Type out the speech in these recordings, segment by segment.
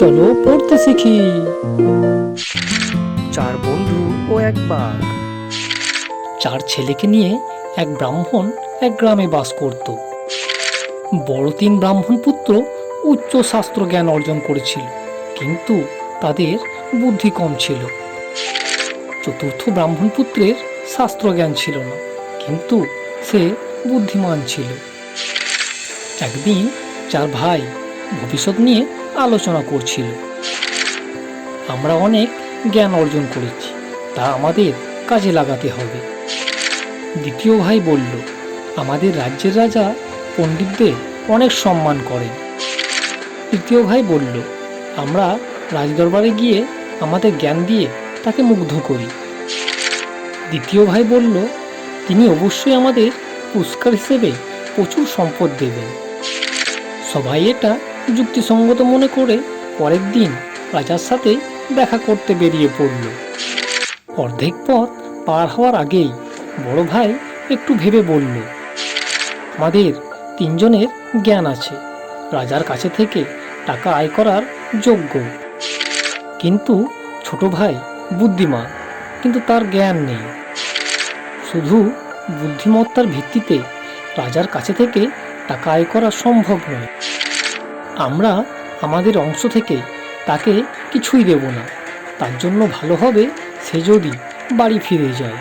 চলো পড়তে শিখি। চার বন্ধু ও এক বাঘ। চার ছেলেকে নিয়ে এক ব্রাহ্মণ এক গ্রামে বাস করত। বড় তিন ব্রাহ্মণ পুত্র উচ্চ শাস্ত্র জ্ঞান অর্জন করেছিল, কিন্তু তাদের বুদ্ধি কম ছিল। চতুর্থ ব্রাহ্মণ পুত্রের শাস্ত্র জ্ঞান ছিল না, কিন্তু সে বুদ্ধিমান ছিল। একদিন চার ভাই ভবিষ্যৎ নিয়ে আলোচনা করছিল। আমরা অনেক জ্ঞান অর্জন করেছি, তা আমাদের কাজে লাগাতে হবে। দ্বিতীয় ভাই বলল, আমাদের রাজ্যের রাজা পণ্ডিতদের অনেক সম্মান করেন। তৃতীয় ভাই বলল, আমরা রাজদরবারে গিয়ে আমাদের জ্ঞান দিয়ে তাকে মুগ্ধ করি। দ্বিতীয় ভাই বলল, তিনি অবশ্যই আমাদের পুরস্কার হিসেবে প্রচুর সম্পদ দেবেন। সবাই এটা যুক্তিসঙ্গত মনে করে পরের দিন রাজার সাথে দেখা করতে বেরিয়ে পড়ল। অর্ধেক পথ পার হওয়ার আগেই বড় ভাই একটু ভেবে বলল, আমাদের তিনজনের জ্ঞান আছে, রাজার কাছে থেকে টাকা আয় করার যোগ্য। কিন্তু ছোট ভাই বুদ্ধিমান, কিন্তু তার জ্ঞান নেই। শুধু বুদ্ধিমত্তার ভিত্তিতে রাজার কাছে থেকে টাকা আয় করা সম্ভব নয়। আমরা আমাদের অংশ থেকে তাকে কিছুই দেব না। তার জন্য ভালো হবে সে যদি বাড়ি ফিরে যায়।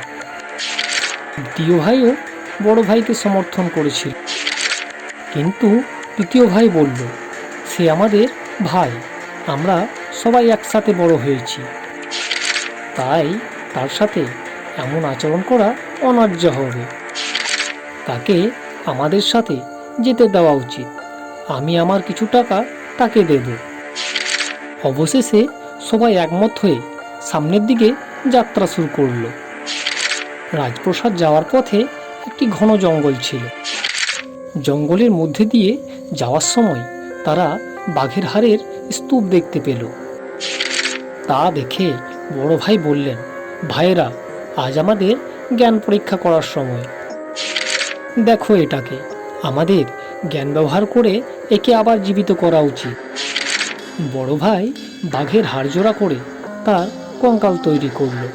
দ্বিতীয় ভাইও বড় ভাইকে সমর্থন করেছিল। কিন্তু তৃতীয় ভাই বলল, সে আমাদের ভাই, আমরা সবাই একসাথে বড় হয়েছি। তাই তার সাথে এমন আচরণ করা অন্যায্য হবে। তাকে আমাদের সাথে যেতে দেওয়া উচিত। আমি আমার কিছু টাকা তাকে দেব। অবশেষে সবাই একমত হয়ে সামনের দিকে যাত্রা শুরু করল। রাজপ্রসাদ যাওয়ার পথে একটি ঘন জঙ্গল ছিল। জঙ্গলের মধ্যে দিয়ে যাওয়ার সময় তারা বাঘের হাড়ের স্তূপ দেখতে পেল। তা দেখে বড় ভাই বললেন, ভাইয়েরা, আজ আমাদের জ্ঞান পরীক্ষা করার সময়। দেখো এটাকে। আমাদের জ্ঞান ব্যবহার করে একে আবার জীবিত করা উচিত। বড় ভাই বাঘের হাড় জোড়া করে তার কঙ্কাল তৈরি করল।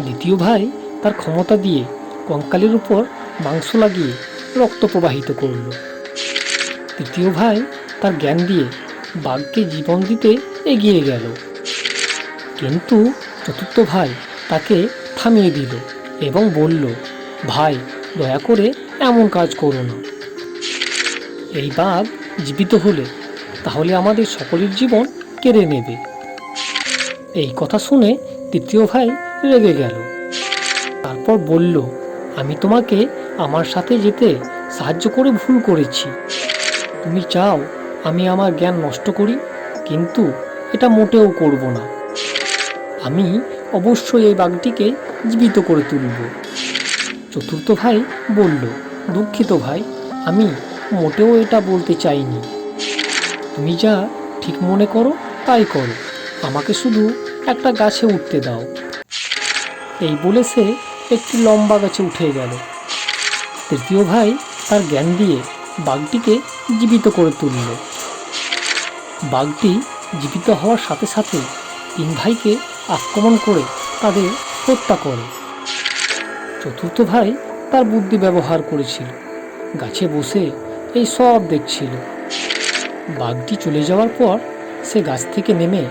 দ্বিতীয় ভাই তার ক্ষমতা দিয়ে কঙ্কালের উপর মাংস লাগিয়ে রক্ত প্রবাহিত করল। তৃতীয় ভাই তার জ্ঞান দিয়ে বাঘকে জীবন দিতে এগিয়ে গেল। কিন্তু চতুর্থ ভাই তাকে থামিয়ে দিল এবং বলল, ভাই, দয়া করে এমন কাজ করো না। এই বাঘ জীবিত হলে তাহলে আমাদের সকলের জীবন কেড়ে নেবে। এই কথা শুনে তৃতীয় ভাই রেগে গেল। তারপর বলল, আমি তোমাকে আমার সাথে যেতে সাহায্য করে ভুল করেছি। তুমি চাও আমি আমার জ্ঞান নষ্ট করি, কিন্তু এটা মোটেও করব না। আমি অবশ্যই এই বাঘটিকে জীবিত করে তুলব। চতুর্থ ভাই বলল, দুঃখিত ভাই, আমি মোটেও এটা বলতে চাইনি। তুমি যা ঠিক মনে করো, তাই করো। আমাকে শুধু একটা গাছে উঠতে দাও। এই বলে সে একটি লম্বা গাছে উঠে গেল। তৃতীয় ভাই তার জ্ঞান দিয়ে বাঘটিকে জীবিত করে তুলল। বাঘটি জীবিত হওয়ার সাথে সাথে তিন ভাইকে আক্রমণ করে তাদের হত্যা করে। চতুর্থ ভাই তার বুদ্ধি ব্যবহার করেছিল। গাছে বসে এই সব দেখছিল। বাঘটি চলে যাওয়ার পর সে গাছ থেকে নেমে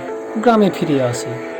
গ্রামে ফিরে আসে।